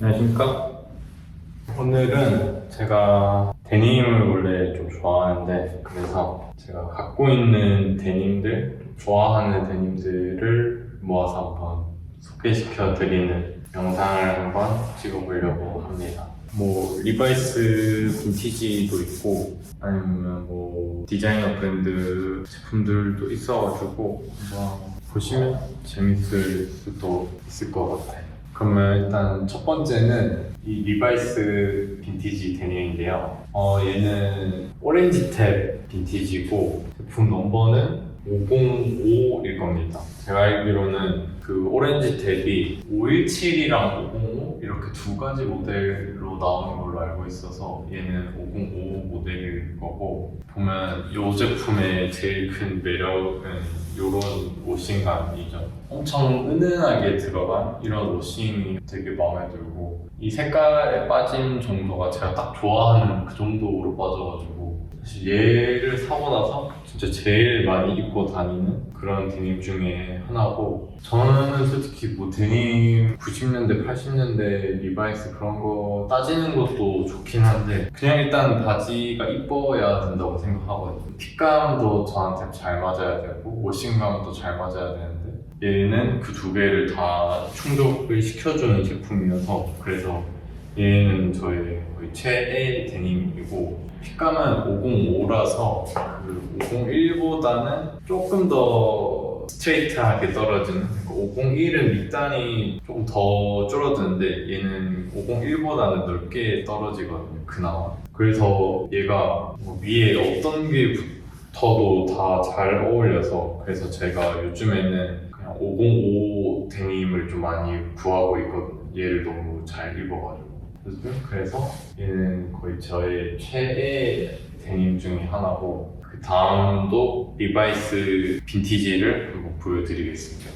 안녕하십니까? 오늘은 제가 데님을 원래 좀 좋아하는데 그래서 제가 갖고 있는 데님들, 좋아하는 데님들을 모아서 한번 소개시켜 드리는 영상을 한번 찍어보려고 합니다. 뭐 리바이스 빈티지도 있고 아니면 뭐 디자이너 브랜드 제품들도 있어가지고 한번 보시면 재밌을 수도 있을 것 같아요. 그러면 일단 첫 번째는 이 리바이스 빈티지 데님인데요. 어, 얘는 오렌지 탭 빈티지고 제품 넘버는 505일 겁니다. 제가 알기로는 그 오렌지 탭이 517이랑 505 이렇게 두 가지 모델 로 나오는 걸로 알고 있어서 얘는 505 모델일 거고 보면 이 제품의 제일 큰 매력은 이런 워싱감이죠. 엄청 은은하게 들어간 이런 워싱이 되게 마음에 들고 이 색깔에 빠진 정도가 제가 딱 좋아하는 그 정도로 빠져가지고 사실 얘를 사고 나서 진짜 제일 많이 입고 다니는 그런 데님 중에 하나고 저는 솔직히 뭐 데님 90년대 80년대 리바이스 그런 거 따지는 것도 좋긴 한데 그냥 일단 바지가 이뻐야 된다고 생각하거든요. 핏감도 저한테 잘 맞아야 되고 워싱감도 잘 맞아야 되는데 얘는 그 두 개를 다 충족을 시켜주는 제품이어서 그래서 얘는 저의 거의 최애 데님이고 핏감은 505라서 그 501보다는 조금 더 스트레이트하게 떨어지는 501은 밑단이 조금 더 줄어드는데 얘는 501보다는 넓게 떨어지거든요 그나마. 그래서 얘가 뭐 위에 어떤 게 붙어도 다 잘 어울려서 그래서 제가 요즘에는 그냥 505 데님을 좀 많이 구하고 있거든요. 얘를 너무 잘 입어가지고 그래서- 그래서 얘는 거의 저의 최애 데님 중에 하나고 그 다음도 리바이스 빈티지를 한번 보여드리겠습니다.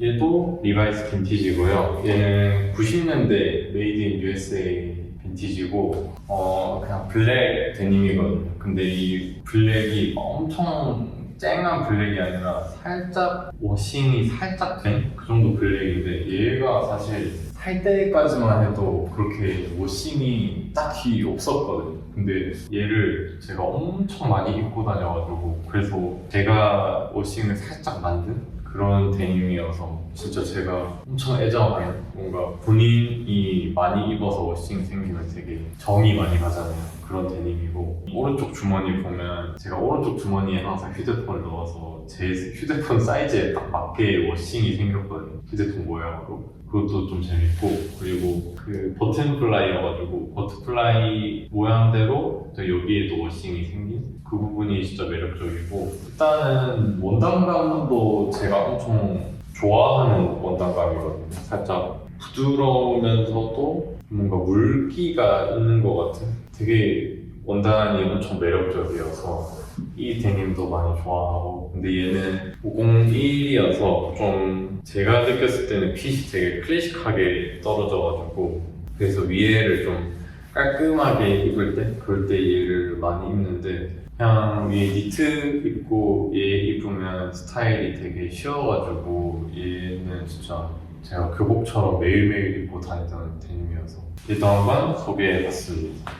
얘도 리바이스 빈티지고요. 얘는 90년대 메이드 인 USA 빈티지고 어 그냥 블랙 데님이거든요. 근데 이 블랙이 엄청 쨍한 블랙이 아니라 살짝 워싱이 살짝 된 그 정도 블랙인데 얘가 사실 살 때까지만 해도 그렇게 워싱이 딱히 없었거든요. 근데 얘를 제가 엄청 많이 입고 다녀가지고 그래서 제가 워싱을 살짝 만든 그런 데님이어서 진짜 제가 엄청 애정하는 뭔가 본인이 많이 입어서 워싱 생기면 되게 정이 많이 가잖아요. 그런 데님이고 오른쪽 주머니 보면 제가 오른쪽 주머니에 항상 휴대폰을 넣어서 제 휴대폰 사이즈에 딱 맞게 워싱이 생겼거든요. 휴대폰 모양으로 그것도 좀 재밌고 그리고 그 버튼 플라이여가지고 버튼 플라이 모양대로 또 여기에도 워싱이 생긴 그 부분이 진짜 매력적이고 일단은 원단감도 제가 엄청 좋아하는 원단감이거든요. 살짝 부드러우면서도 뭔가 물기가 있는 것 같은? 되게 원단이 엄청 매력적이어서 이 데님도 많이 좋아하고. 근데 얘는 501이어서 좀 제가 느꼈을 때는 핏이 되게 클래식하게 떨어져가지고 그래서 위에를 좀 깔끔하게 입을 때? 그럴 때 얘를 많이 입는데 그냥 위에 니트 입고 얘 입으면 스타일이 되게 쉬워가지고 얘는 진짜 제가 교복처럼 매일매일 입고 다니던 데님이어서. 얘도 한번 소개해봤습니다.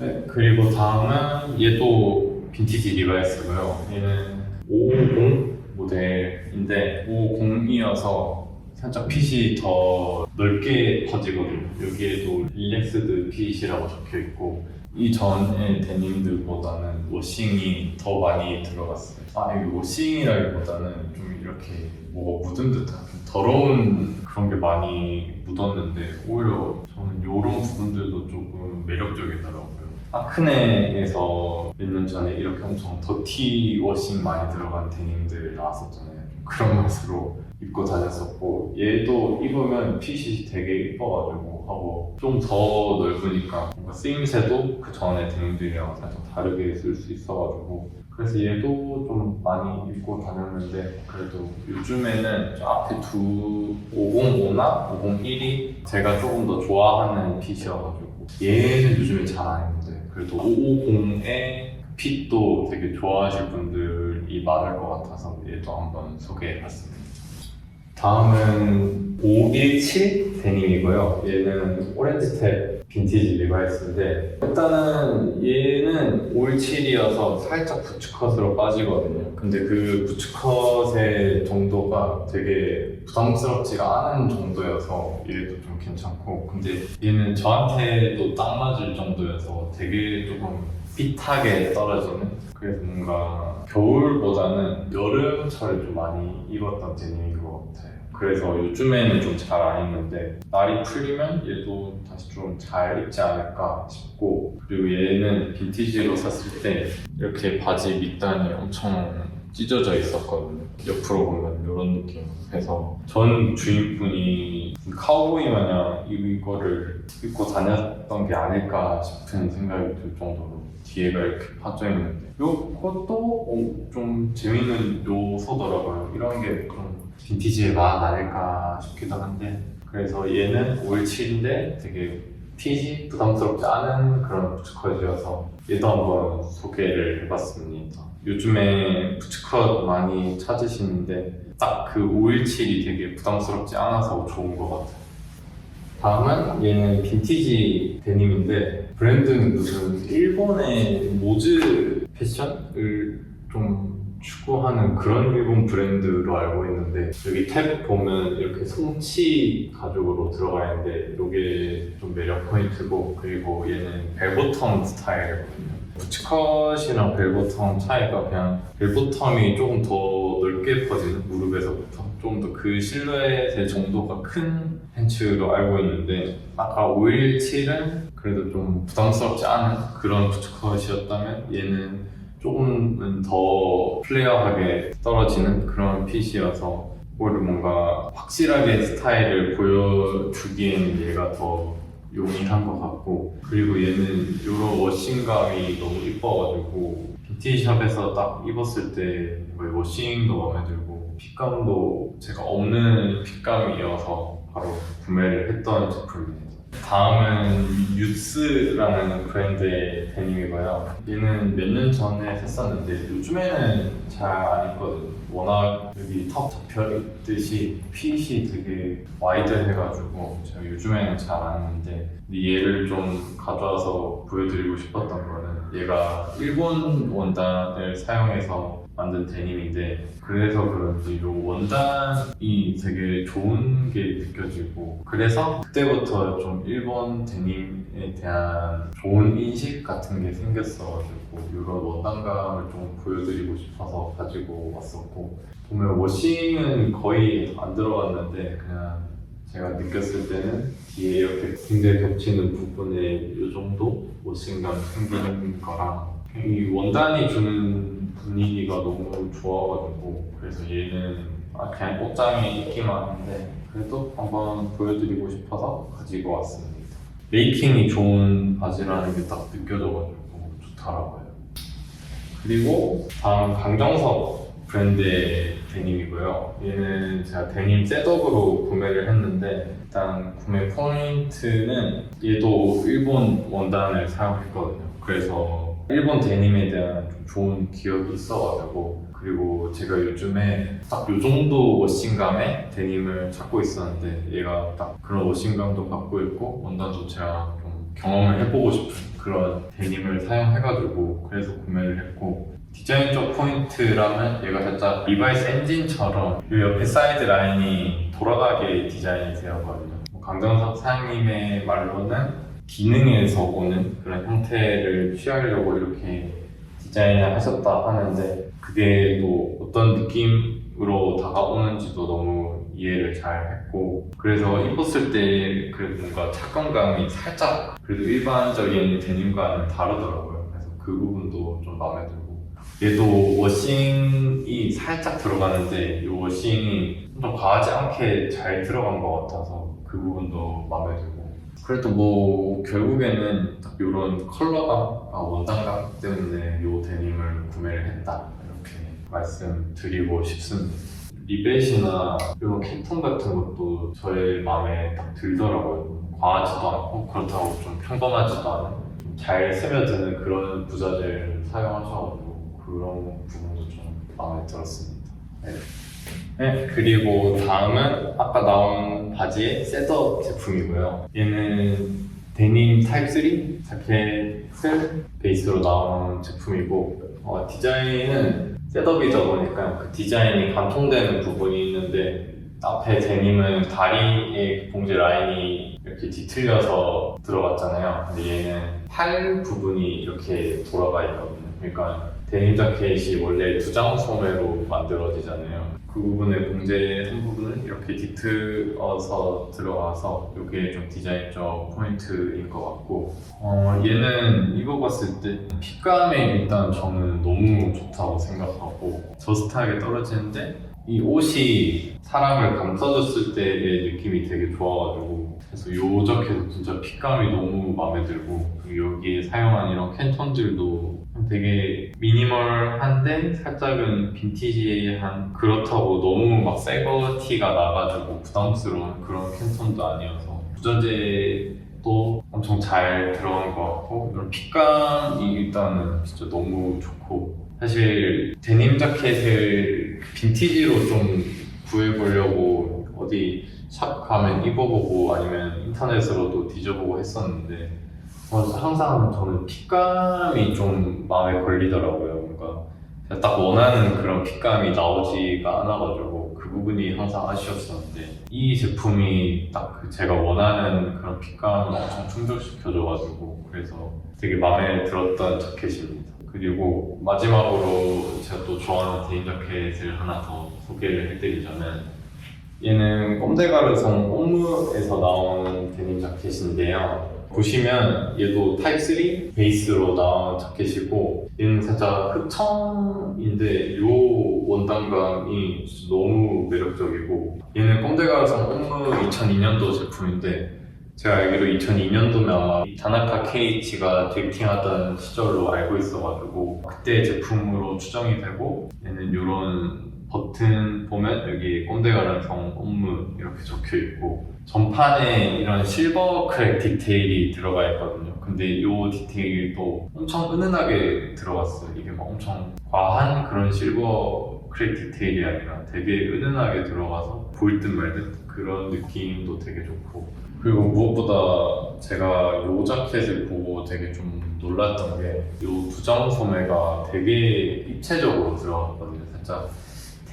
네, 그리고 다음은 얘도 빈티지 리바이스고요. 얘는 550 모델인데 550이어서 살짝 핏이 더 넓게 퍼지거든요. 여기에도 릴렉스드 핏이라고 적혀 있고 이전의 데님들보다는 워싱이 더 많이 들어갔어요. 아, 여기 워싱이라기보다는 좀 이렇게 뭐가 묻은 듯한 좀 더러운 그런 게 많이 묻었는데 오히려 저는 이런 부분들도 조금 매력적이더라고요. 아크네에서 몇 년 전에 이렇게 엄청 더티 워싱 많이 들어간 데님들 나왔었잖아요. 좀 그런 맛으로 입고 다녔었고 얘도 입으면 핏이 되게 이뻐가지고 하고 좀 더 넓으니까 뭔가 쓰임새도 그 전에 데님들이랑 살짝 다르게 쓸 수 있어가지고 그래서 얘도 좀 많이 입고 다녔는데 그래도 요즘에는 저 앞에 두 505나 501이 제가 조금 더 좋아하는 핏이어가지고 얘는 요즘에 잘 안 입는데 그래도 550의 핏도 되게 좋아하실 분들이 많을 것 같아서 얘도 한번 소개해봤습니다. 다음은 517 데님이고요. 얘는 오렌지 탭 빈티지 리바이스인데 일단은 얘는 517이어서 살짝 부츠컷으로 빠지거든요. 근데 그 부츠컷의 정도가 되게 부담스럽지가 않은 정도여서 얘도 좀 괜찮고 근데 얘는 저한테도 딱 맞을 정도여서 되게 조금 핏하게 떨어지는 그래서 뭔가 겨울보다는 여름철에 좀 많이 입었던 같아요. 그래서 요즘에는 좀 잘 안 입는데 날이 풀리면 얘도 다시 좀 잘 입지 않을까 싶고 그리고 얘는 빈티지로 샀을 때 이렇게 바지 밑단이 엄청 찢어져 있었거든요. 옆으로 보면 이런 느낌. 그래서 전 주인분이 카우보이 마냥 이거를 입고 다녔던 게 아닐까 싶은 생각이 들 정도로 뒤에가 이렇게 파져 있는데 이것도 어, 좀 재밌는 요소더라고요. 이런 게좀 빈티지의 맛 아닐까 싶기도 한데 그래서 얘는 517인데 되게 핏이 부담스럽지 않은 그런 부츠컷이어서 얘도 한번 소개를 해봤습니다. 요즘에 부츠컷 많이 찾으시는데 딱 그 517이 되게 부담스럽지 않아서 좋은 것 같아요. 다음은 얘는 빈티지 데님인데 브랜드는 무슨 일본의 모즈 패션을 좀 추구하는 그런 일본 브랜드로 알고 있는데 여기 탭 보면 이렇게 송치 가죽으로 들어가 있는데 이게 좀 매력 포인트고 그리고 얘는 벨보텀 스타일이거든요. 부츠컷이랑 벨보텀 차이가 그냥 벨보텀이 조금 더 넓게 퍼지는 무릎에서부터 좀더그 실루엣의 정도가 큰 팬츠로 알고 있는데 아까 517은 그래도 좀 부담스럽지 않은 그런 부츠컷이었다면 얘는 조금은 더 플레어하게 떨어지는 그런 핏이어서 오히려 뭔가 확실하게 스타일을 보여주기에는 얘가 더 용이한 것 같고 그리고 얘는 이런 워싱감이 너무 이뻐가지고 빈티지샵에서 딱 입었을 때 워싱도 마음에 들고 핏감도 제가 없는 핏감이어서 바로 구매를 했던 제품입니다. 다음은 유스라는 브랜드의 데님이고요. 얘는 몇 년 전에 샀었는데 요즘에는 잘 안 입거든요. 워낙 여기 턱 잡혀 있듯이 핏이 되게 와이드해가지고 제가 요즘에는 잘안 근데 얘를 좀 가져와서 보여드리고 싶었던 거는 얘가 일본 원단을 사용해서 만든 데님인데 그래서 그런지 이 원단이 되게 좋은 게 느껴지고 그래서 그때부터 좀 일본 데님에 대한 좋은 인식 같은 게 생겼어가지고 이런 원단감을 좀 보여드리고 싶어서 가지고 왔었고 보면 워싱은 거의 안 들어갔는데 그냥 제가 느꼈을 때는 뒤에 이렇게 군대 겹치는 부분에 이 정도 워싱감 생기는 거랑 이 원단이 주는 분위기가 너무 좋아가지고 그래서 얘는 아, 그냥 옷장에 있기만 한데 그래도 한번 보여드리고 싶어서 가지고 왔습니다. 메이킹이 좋은 바지라는 게 딱 느껴져가지고 좋더라고요. 그리고 다음 강정석 브랜드의 데님이고요. 얘는 제가 데님 셋업으로 구매를 했는데 일단 구매 포인트는 얘도 일본 원단을 사용했거든요. 그래서 일본 데님에 대한 좀 좋은 기억이 있어가지고 그리고 제가 요즘에 딱 요 정도 워싱감의 데님을 찾고 있었는데 얘가 딱 그런 워싱감도 갖고 있고 원단도 제가 좀 경험을 해보고 싶은 그런 데님을 사용해가지고 그래서 구매를 했고 디자인적 포인트라면 얘가 살짝 리바이스 엔진처럼 이 옆에 사이드 라인이 돌아가게 디자인이 되었거든요. 뭐 강정석 사장님의 말로는 기능에서 오는 그런 형태를 취하려고 이렇게 디자인을 하셨다 하는데 그게 또 어떤 느낌으로 다가오는지도 너무 이해를 잘 했고 그래서 입었을 때 그래도 뭔가 착감감이 살짝 그래도 일반적인 데님과는 다르더라고요. 그래서 그 부분도 좀 마음에 들고 얘도 워싱이 살짝 들어가는데 이 워싱이 좀 과하지 않게 잘 들어간 것 같아서 그 부분도 마음에 들고 그래도 뭐 결국에는 딱 이런 컬러감, 아, 원단감 때문에 이 데님을 구매를 했다 이렇게 말씀드리고 싶습니다. 리벳이나 이런 캔톤 같은 것도 저의 마음에 딱 들더라고요. 과하지도 않고 그렇다고 좀 평범하지도 않은 잘 스며드는 그런 부자재를 사용하셔가지고 그런 부분도 좀 마음에 들었습니다. 네. 네, 그리고 다음은 아까 나온 바지의 셋업 제품이고요. 얘는 데님 타입 3 자켓을 베이스로 나온 제품이고 어, 디자인은 셋업이다 보니까 그 디자인이 관통되는 부분이 있는데 앞에 데님은 다리에 봉제 라인이 이렇게 뒤틀려서 들어갔잖아요. 근데 얘는 팔 부분이 이렇게 돌아가 있거든요. 그러니까 데님 자켓이 원래 두 장 소매로 만들어지잖아요. 그 부분의 봉제 한 부분은 이렇게 뒤틀어서 들어가서 이게 좀 디자인적 포인트인 것 같고 어, 얘는 입어봤을 때 핏감이 일단 저는 너무 좋다고 생각하고 저스트하게 떨어지는데 이 옷이 사람을 감싸줬을 때의 느낌이 되게 좋아가지고 그래서 요 자켓은 진짜 핏감이 너무 마음에 들고 여기에 사용한 이런 캔톤들도 되게 미니멀한데 살짝은 빈티지한 그렇다고 너무 막 새거 티가 나가지고 부담스러운 그런 캔톤도 아니어서 부자재 도 엄청 잘 들어간 것 같고 이런 핏감이 일단은 진짜 너무 좋고. 사실 데님 자켓을 빈티지로 좀 구해보려고 어디 샵 가면 입어보고 아니면 인터넷으로도 뒤져보고 했었는데 어, 항상 저는 핏감이 좀 마음에 걸리더라고요. 뭔가 제가 딱 원하는 그런 핏감이 나오지가 않아가지고 그 부분이 항상 아쉬웠었는데 이 제품이 딱그 제가 원하는 그런 핏감을 엄청 충족시켜줘가지고 그래서 되게 마음에 들었던 자켓입니다. 그리고 마지막으로 제가 또 좋아하는 데님 자켓을 하나 더 소개를 해드리자면 얘는 꼼데가르성 옴무에서 나온 데님 자켓인데요. 보시면 얘도 타입 3 베이스로 나온 자켓이고 얘는 살짝 흑청인데 요 원단감이 너무 매력적이고 얘는 꼼데가르성 옴무 2002년도 제품인데 제가 알기로 2002년도면 아마 다나카 케이치가 드리팅하던 시절로 알고 있어가지고 그때 제품으로 추정이 되고 얘는 이런 버튼 보면 여기 꼼데가르성 옴무 이렇게 적혀 있고 전판에 이런 실버 크랙 디테일이 들어가 있거든요. 근데 이 디테일도 엄청 은은하게 들어갔어요. 이게 막 엄청 과한 그런 실버 크랙 디테일이 아니라 되게 은은하게 들어가서 보일 듯 말 듯 그런 느낌도 되게 좋고 그리고 무엇보다 제가 이 자켓을 보고 되게 좀 놀랐던 게 이 두장 소매가 되게 입체적으로 들어갔거든요. 살짝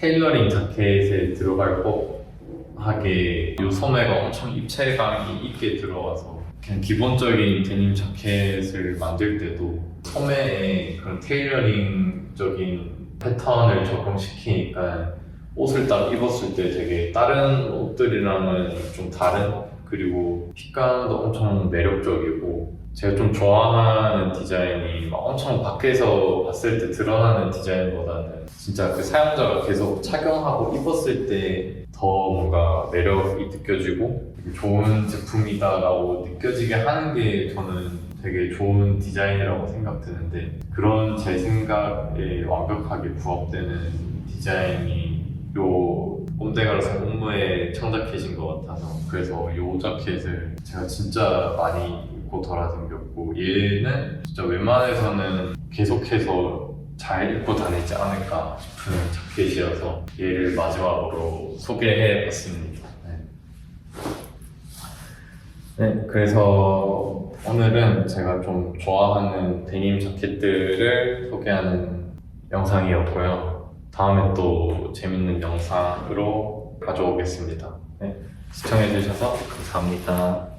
테일러링 자켓에 들어갈 법하게 이 소매가 엄청 입체감이 있게 들어가서 그냥 기본적인 데님 자켓을 만들 때도 소매에 그런 테일러링적인 패턴을 적용시키니까 옷을 딱 입었을 때 되게 다른 옷들이랑은 좀 다른? 그리고 핏감도 엄청 매력적이고 제가 좀 좋아하는 디자인이 막 엄청 밖에서 봤을 때 드러나는 디자인보다는 진짜 그 사용자가 계속 착용하고 입었을 때 더 뭔가 매력이 느껴지고 좋은 제품이다라고 느껴지게 하는 게 저는 되게 좋은 디자인이라고 생각드는데 그런 제 생각에 완벽하게 부합되는 디자인이 요 꼼데가르사 홈무의 청자켓인 것 같아서 그래서 요 자켓을 제가 진짜 많이 입고 돌아다녔고 얘는 진짜 웬만해서는 계속해서 잘 입고 다니지 않을까 싶은 자켓이어서 얘를 마지막으로 소개해 봤습니다. 네. 네, 그래서 오늘은 제가 좀 좋아하는 데님 자켓들을 소개하는 영상이었고요. 다음에 또 재밌는 영상으로 가져오겠습니다. 네, 시청해주셔서 감사합니다.